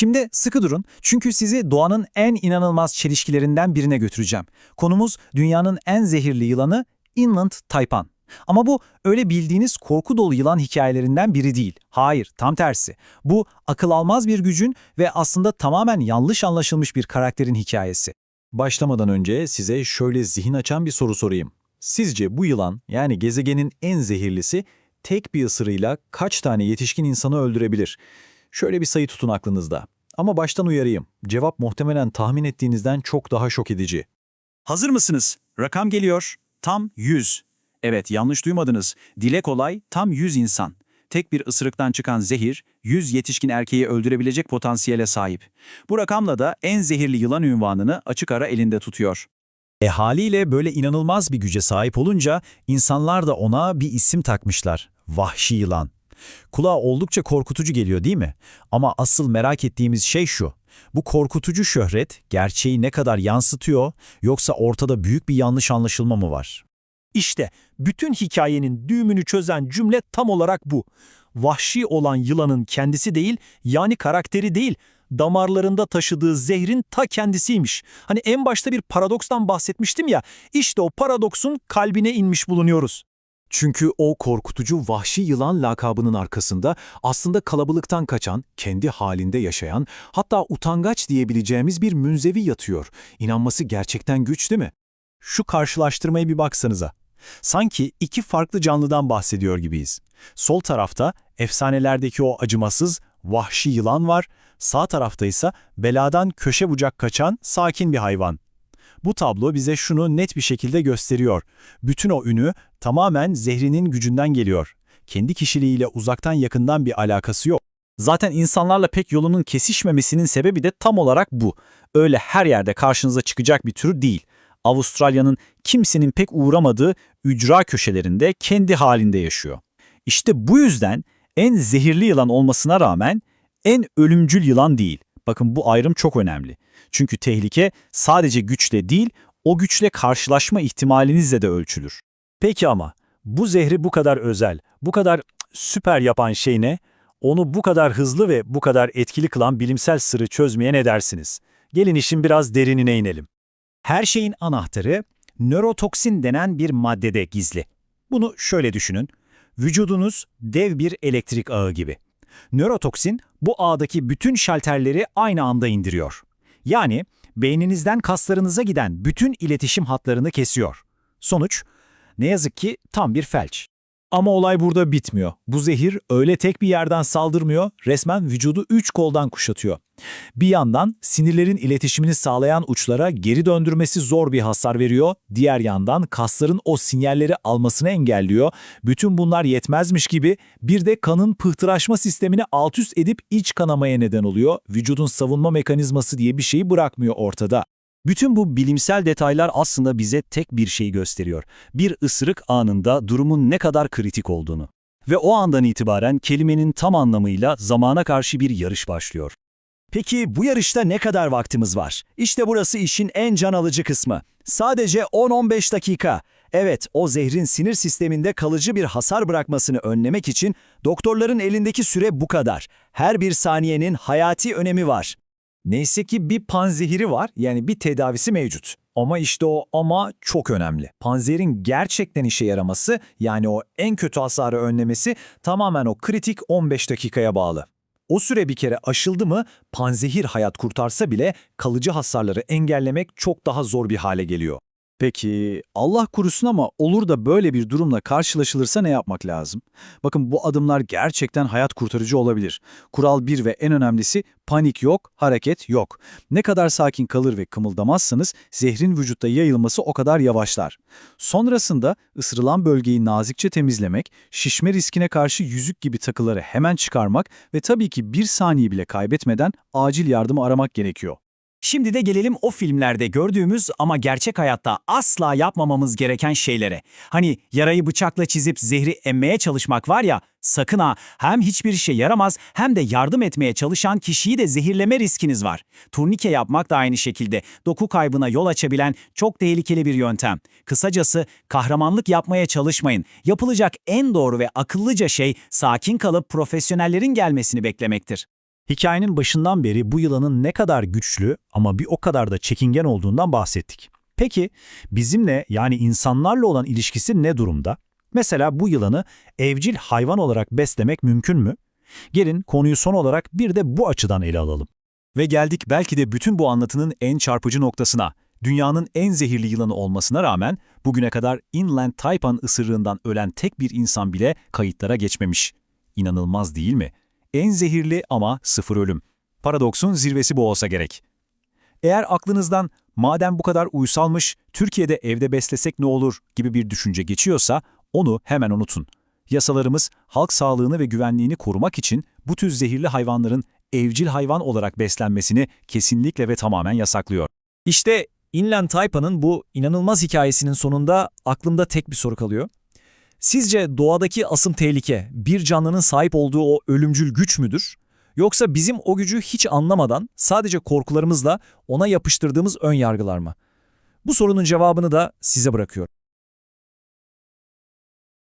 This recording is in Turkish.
Şimdi sıkı durun çünkü sizi doğanın en inanılmaz çelişkilerinden birine götüreceğim. Konumuz dünyanın en zehirli yılanı Inland Taipan. Ama bu öyle bildiğiniz korku dolu yılan hikayelerinden biri değil. Hayır, tam tersi. Bu akıl almaz bir gücün ve aslında tamamen yanlış anlaşılmış bir karakterin hikayesi. Başlamadan önce size şöyle zihin açan bir soru sorayım. Sizce bu yılan yani gezegenin en zehirlisi tek bir ısırıyla kaç tane yetişkin insanı öldürebilir? Şöyle bir sayı tutun aklınızda. Ama baştan uyarayım. Cevap muhtemelen tahmin ettiğinizden çok daha şok edici. Hazır mısınız? Rakam geliyor. Tam 100. Evet yanlış duymadınız. Dile kolay tam 100 insan. Tek bir ısırıktan çıkan zehir 100 yetişkin erkeği öldürebilecek potansiyele sahip. Bu rakamla da en zehirli yılan ünvanını açık ara elinde tutuyor. E haliyle böyle inanılmaz bir güce sahip olunca insanlar da ona bir isim takmışlar. Vahşi yılan. Kulağa oldukça korkutucu geliyor değil mi? Ama asıl merak ettiğimiz şey şu. Bu korkutucu şöhret gerçeği ne kadar yansıtıyor yoksa ortada büyük bir yanlış anlaşılma mı var? İşte bütün hikayenin düğümünü çözen cümle tam olarak bu. Vahşi olan yılanın kendisi değil, yani karakteri değil, damarlarında taşıdığı zehrin ta kendisiymiş. Hani en başta bir paradokstan bahsetmiştim ya, işte o paradoksun kalbine inmiş bulunuyoruz. Çünkü o korkutucu vahşi yılan lakabının arkasında aslında kalabalıktan kaçan, kendi halinde yaşayan, hatta utangaç diyebileceğimiz bir münzevi yatıyor. İnanması gerçekten güç değil mi? Şu karşılaştırmaya bir baksanıza. Sanki iki farklı canlıdan bahsediyor gibiyiz. Sol tarafta efsanelerdeki o acımasız, vahşi yılan var, sağ tarafta ise beladan köşe bucak kaçan sakin bir hayvan. Bu tablo bize şunu net bir şekilde gösteriyor. Bütün o ünü tamamen zehrinin gücünden geliyor. Kendi kişiliğiyle uzaktan yakından bir alakası yok. Zaten insanlarla pek yolunun kesişmemesinin sebebi de tam olarak bu. Öyle her yerde karşınıza çıkacak bir tür değil. Avustralya'nın kimsenin pek uğramadığı ücra köşelerinde kendi halinde yaşıyor. İşte bu yüzden en zehirli yılan olmasına rağmen en ölümcül yılan değil. Bakın bu ayrım çok önemli. Çünkü tehlike sadece güçle değil, o güçle karşılaşma ihtimalinizle de ölçülür. Peki ama bu zehri bu kadar özel, bu kadar süper yapan şey ne? Onu bu kadar hızlı ve bu kadar etkili kılan bilimsel sırrı çözmeye ne dersiniz? Gelin işin biraz derinine inelim. Her şeyin anahtarı nörotoksin denen bir maddede gizli. Bunu şöyle düşünün. Vücudunuz dev bir elektrik ağı gibi. Nörotoksin bu ağdaki bütün şalterleri aynı anda indiriyor. Yani beyninizden kaslarınıza giden bütün iletişim hatlarını kesiyor. Sonuç, ne yazık ki tam bir felç. Ama olay burada bitmiyor. Bu zehir öyle tek bir yerden saldırmıyor, resmen vücudu üç koldan kuşatıyor. Bir yandan sinirlerin iletişimini sağlayan uçlara geri döndürmesi zor bir hasar veriyor, diğer yandan kasların o sinyalleri almasını engelliyor. Bütün bunlar yetmezmiş gibi bir de kanın pıhtıraşma sistemini alt üst edip iç kanamaya neden oluyor. Vücudun savunma mekanizması diye bir şeyi bırakmıyor ortada. Bütün bu bilimsel detaylar aslında bize tek bir şey gösteriyor. Bir ısırık anında durumun ne kadar kritik olduğunu. Ve o andan itibaren kelimenin tam anlamıyla zamana karşı bir yarış başlıyor. Peki bu yarışta ne kadar vaktimiz var? İşte burası işin en can alıcı kısmı. Sadece 10-15 dakika. Evet, o zehrin sinir sisteminde kalıcı bir hasar bırakmasını önlemek için doktorların elindeki süre bu kadar. Her bir saniyenin hayati önemi var. Neyse ki bir panzehiri var, yani bir tedavisi mevcut. Ama işte o ama çok önemli. Panzehirin gerçekten işe yaraması, yani o en kötü hasarı önlemesi tamamen o kritik 15 dakikaya bağlı. O süre bir kere aşıldı mı, panzehir hayat kurtarsa bile kalıcı hasarları engellemek çok daha zor bir hale geliyor. Peki Allah korusun ama olur da böyle bir durumla karşılaşılırsa ne yapmak lazım? Bakın bu adımlar gerçekten hayat kurtarıcı olabilir. Kural bir ve en önemlisi panik yok, hareket yok. Ne kadar sakin kalır ve kımıldamazsanız zehrin vücutta yayılması o kadar yavaşlar. Sonrasında ısırılan bölgeyi nazikçe temizlemek, şişme riskine karşı yüzük gibi takıları hemen çıkarmak ve tabii ki bir saniye bile kaybetmeden acil yardımı aramak gerekiyor. Şimdi de gelelim o filmlerde gördüğümüz ama gerçek hayatta asla yapmamamız gereken şeylere. Hani yarayı bıçakla çizip zehri emmeye çalışmak var ya, sakın ha hem hiçbir işe yaramaz hem de yardım etmeye çalışan kişiyi de zehirleme riskiniz var. Turnike yapmak da aynı şekilde doku kaybına yol açabilen çok tehlikeli bir yöntem. Kısacası kahramanlık yapmaya çalışmayın. Yapılacak en doğru ve akıllıca şey sakin kalıp profesyonellerin gelmesini beklemektir. Hikayenin başından beri bu yılanın ne kadar güçlü ama bir o kadar da çekingen olduğundan bahsettik. Peki bizimle yani insanlarla olan ilişkisi ne durumda? Mesela bu yılanı evcil hayvan olarak beslemek mümkün mü? Gelin konuyu son olarak bir de bu açıdan ele alalım. Ve geldik belki de bütün bu anlatının en çarpıcı noktasına. Dünyanın en zehirli yılanı olmasına rağmen bugüne kadar Inland Taipan ısırığından ölen tek bir insan bile kayıtlara geçmemiş. İnanılmaz değil mi? En zehirli ama sıfır ölüm. Paradoksun zirvesi bu olsa gerek. Eğer aklınızdan madem bu kadar uysalmış, Türkiye'de evde beslesek ne olur gibi bir düşünce geçiyorsa onu hemen unutun. Yasalarımız halk sağlığını ve güvenliğini korumak için bu tür zehirli hayvanların evcil hayvan olarak beslenmesini kesinlikle ve tamamen yasaklıyor. İşte Inland Taipa'nın bu inanılmaz hikayesinin sonunda aklımda tek bir soru kalıyor. Sizce doğadaki asım tehlike bir canlının sahip olduğu o ölümcül güç müdür? Yoksa bizim o gücü hiç anlamadan sadece korkularımızla ona yapıştırdığımız ön yargılar mı? Bu sorunun cevabını da size bırakıyorum.